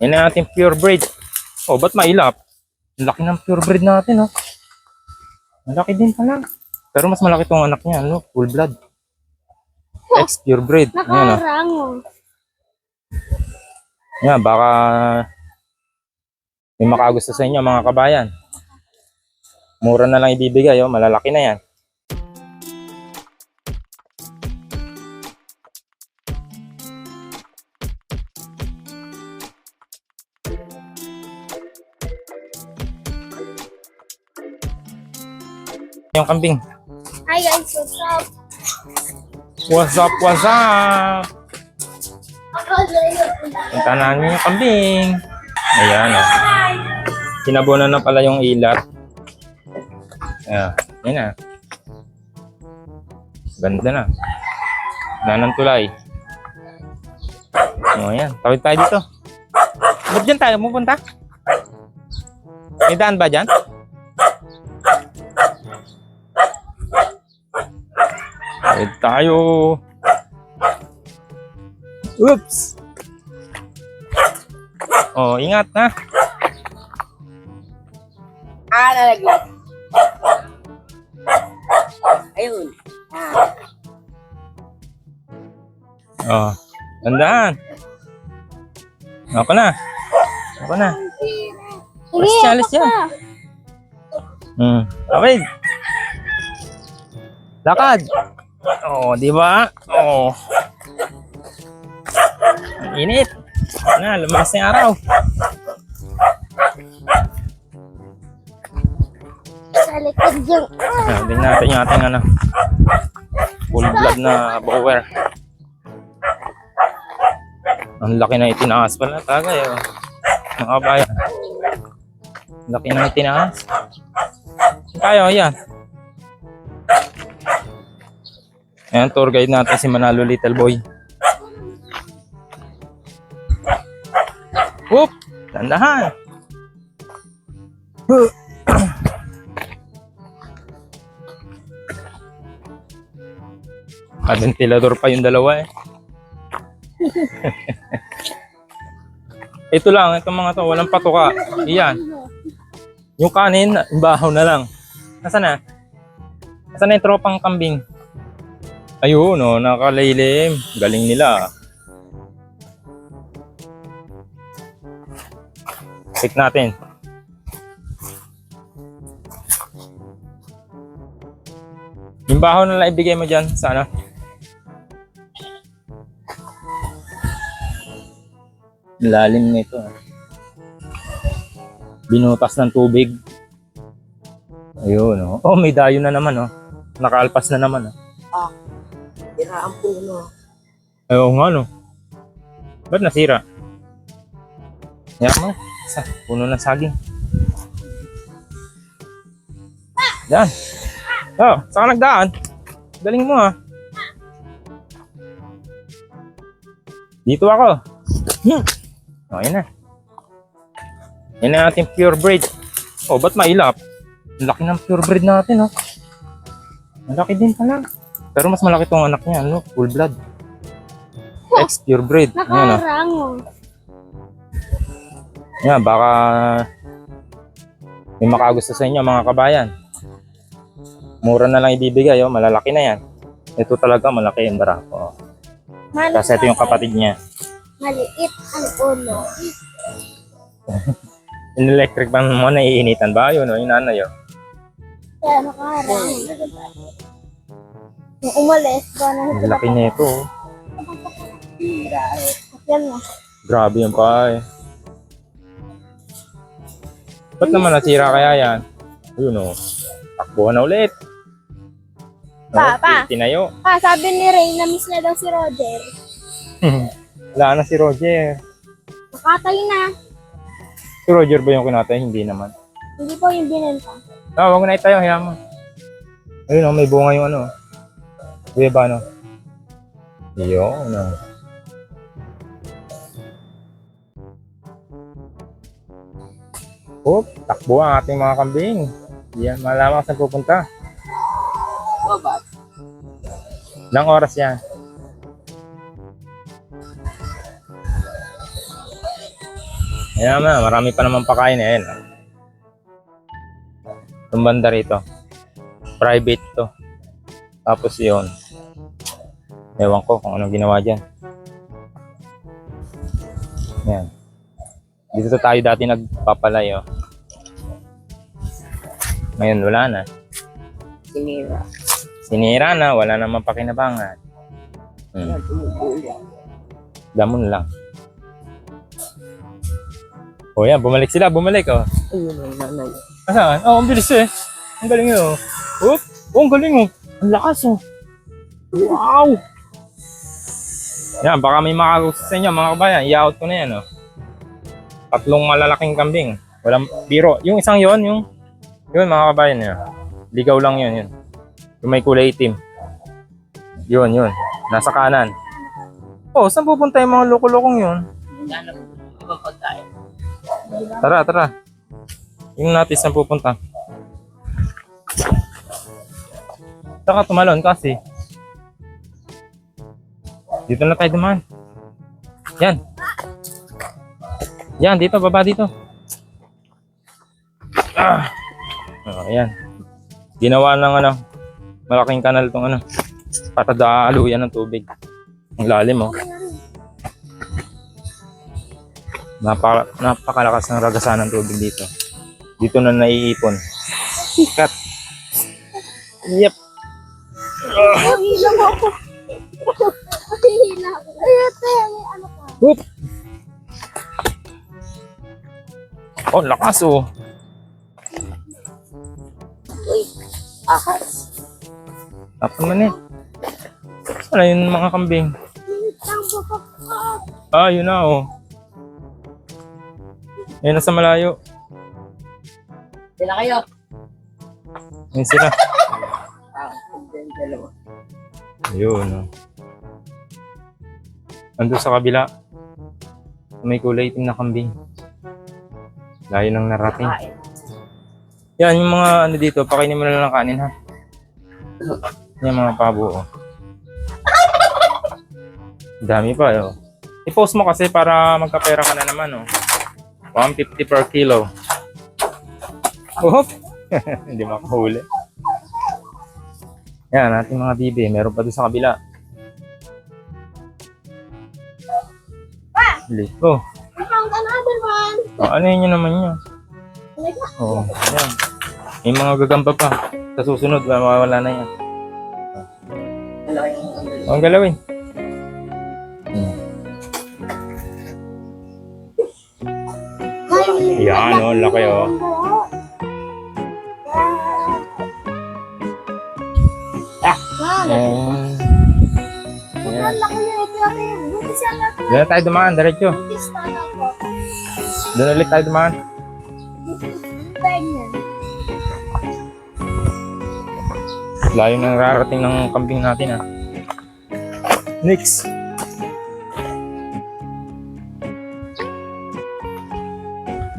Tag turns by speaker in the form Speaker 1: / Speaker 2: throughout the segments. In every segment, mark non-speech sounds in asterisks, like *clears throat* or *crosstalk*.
Speaker 1: Yan ang ating purebred. Oh, ba't mailap? Ang laki ng purebred natin, oh. Malaki din pala. Pero mas malaki tong anak niya, ano? Full blood. Ex purebred. Ayan, oh.
Speaker 2: Nakarango.
Speaker 1: Yan, baka may makagusto sa inyo, mga kabayan. Mura na lang ibibigay, oh. Malalaki na yan. Yung kambing.
Speaker 2: Hi guys, what's up?
Speaker 1: What's up, what's up? Punta namin yung kambing. Ayan, oh. Sinabunan na pala yung ilat. Ayan, yan na. Ganda na. Wala ng tulay. O, ayan. Tawid tayo dito. Ba't dyan tayo pupunta? May daan ba dyan? Tawid tayo. Oops! Oh, ingat na.
Speaker 3: Ah, nalaglag. Ayun.
Speaker 1: Oh, tandaan. Ako na. Ako na. Alis siya, alis siya. Hmm. Okay. Lakad. Oh, di ba? Oh. Ang init. Na, lumakas na araw.
Speaker 2: Sa likod yung...
Speaker 1: Ah, tingnan natin yung ating ano. Full blood na bower. Ang laki na itinaas pala tagay. Oh. Mga kabayan. Laki na itinaas. Tayo, yan. Ayan, tour guide natin si Manalo Little Boy. Whoop! Tandahan! Huh. *clears throat* Ah, ventilador pa yung dalawa eh. *laughs* ito lang, itong mga to, walang patuka. Iyan. Yung kanin, bahaw na lang. Nasaan na? Nasaan na yung tropang kambing? Ayun, no, nakalaylim. Galing nila. Check natin. Yung bahaw na lang ibigay mo dyan, sana. Lalim nito. ah. Binutas ng tubig. Ayun, oh. Oh, may dayo na naman, oh. Nakaalpas na naman, oh.
Speaker 3: Tira ang puno.
Speaker 1: Ay, oo nga, no. Ba't nasira? Yan mo. Sa, puno ng saging. Yan. Oh, saan ka nagdaan? Galing mo, ah. Dito ako. Hmm. Oh, yan na. Yan na ating purebred. Oh, ba't mailap? Ang laki ng purebred natin, oh. Malaki din pala. Pero mas malaki tong anak niya, ano? Full blood. Ex purebred. Ayan, oh.
Speaker 2: Nakarango.
Speaker 1: Yan, baka may makagusto sa inyo mga kabayan. Mura na lang ibibigay, oh. malalaki na yan. Ito talaga malaki yung barako. Oh. Kasi ito yung kapatid niya.
Speaker 2: Maliit ang ulo. *laughs*
Speaker 1: Yung electric fan mo, naiinitan ba? Yun, oh, yung nanay, oh.
Speaker 2: Kaya nakarango. Nung umalis, na
Speaker 1: Ang laki nito, oh.
Speaker 2: Yan na.
Speaker 1: Grabe yung pa, eh. Ba't naman nasira kaya yan? Ayun, oh. Takbuhan na ulit.
Speaker 2: Pa,
Speaker 1: Oh,
Speaker 2: pa.
Speaker 1: Tinayo.
Speaker 2: Ah, sabi ni Ray, na-miss na daw si Roger. *laughs*
Speaker 1: Wala na si Roger.
Speaker 2: Nakatay na.
Speaker 1: Si Roger ba yung kinatay? Hindi naman.
Speaker 2: Hindi po yung binenta.
Speaker 1: Ah, wag mo na itayo, hayaan mo. Ayun oh, may bunga yung ano. Kuya ba ano? Yun oh. Takbo ang ating mga kambing. Yan, malaman saan pupunta.
Speaker 3: Babat.
Speaker 1: Ilang oras yan? Ayan naman, marami pa naman pakain eh. Itong banda rito. Private to. Tapos yun. Ewan ko kung anong ginawa dyan. Ayan. Dito tayo dati nagpapalay oh. Ngayon wala na.
Speaker 3: Sinira.
Speaker 1: Sinira na, wala namang pakinabangan. Hmm.
Speaker 3: Yan.
Speaker 1: Damon lang. O yan, bumalik sila, bumalik oh.
Speaker 3: Ayun ang nanay.
Speaker 1: Asan? Oh, ang bilis eh. Ang galing yun oh. Oop! Oh, ang galing oh. Ang lakas oh. Wow! Yan, baka may makagusto sa inyo mga kabayan. I-out ko na yan oh. Tatlong malalaking kambing. Walang biro. Yung isang yon yung yun mga kabayan yun. Ligaw lang yun yun. Yung may kulay itim. Yun, yun. Nasa kanan. Oh, saan pupunta yung mga loko-lokong yun? Tara, tara. Yung natin saan pupunta. Saka tumalon kasi. Dito na tayo dumaan. Yan. Yan, dito, baba dito. Ah. Oh, yan. Ginawa ng ano, malaking kanal tong ano, para daaluyan ng tubig. Ang lalim oh. Napaka, napakalakas ng ragasan ng tubig dito. Dito na naiipon. Sikat. Yep.
Speaker 2: Oh,
Speaker 1: Whoop. Oh, lakas oh.
Speaker 3: Uy, ahas.
Speaker 1: Tapon man eh. Saan yung mga kambing? Ah, yun na oh. Ayun na sa malayo.
Speaker 3: Sila kayo.
Speaker 1: Ayun sila.
Speaker 3: Ah.
Speaker 1: Ayun oh. Ando sa kabila. May kulay itim na kambing. Layo ng narating. Yan, yung mga ano dito, pakainin mo na lang ng kanin ha. Yan mga pabo. Oh. *laughs* Dami pa oh. I-post mo kasi para magkapera ka na naman oh. 150 per kilo. Oh, *laughs* hindi makahuli. Yan, ating mga bibi. Meron pa doon sa kabila. Bili. Oh,
Speaker 2: I found another one.
Speaker 1: oh ano yun yun naman yun?
Speaker 2: Halika.
Speaker 1: Oo, yan. May mga gagamba pa. Sa susunod, mawawala na yan.
Speaker 3: Malaki yung dalawa.
Speaker 1: O, ang galawin. Hmm. Yan, oh, laki oh.
Speaker 2: Ah!
Speaker 1: Ayan. Ayan.
Speaker 2: Ang
Speaker 1: na tayo dumaan, diretso.
Speaker 2: Na.
Speaker 1: Doon ulit tayo dumaan. Layo nang rarating ng kambing natin ah. Next.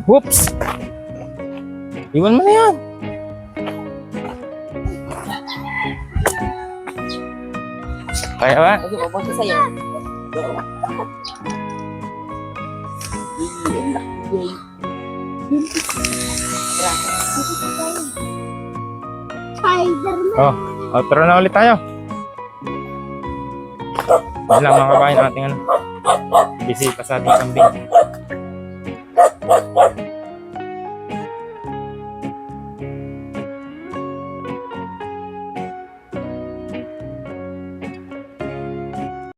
Speaker 1: Whoops! Iwan mo na yan. Kaya ba?
Speaker 3: Kasi papunta sa'yo. Ang laki. Tara.
Speaker 2: Spider-Man.
Speaker 1: Oh, oh na ulit tayo. Yan lang mga kabayan nating ano. Bisita sa ating kambing.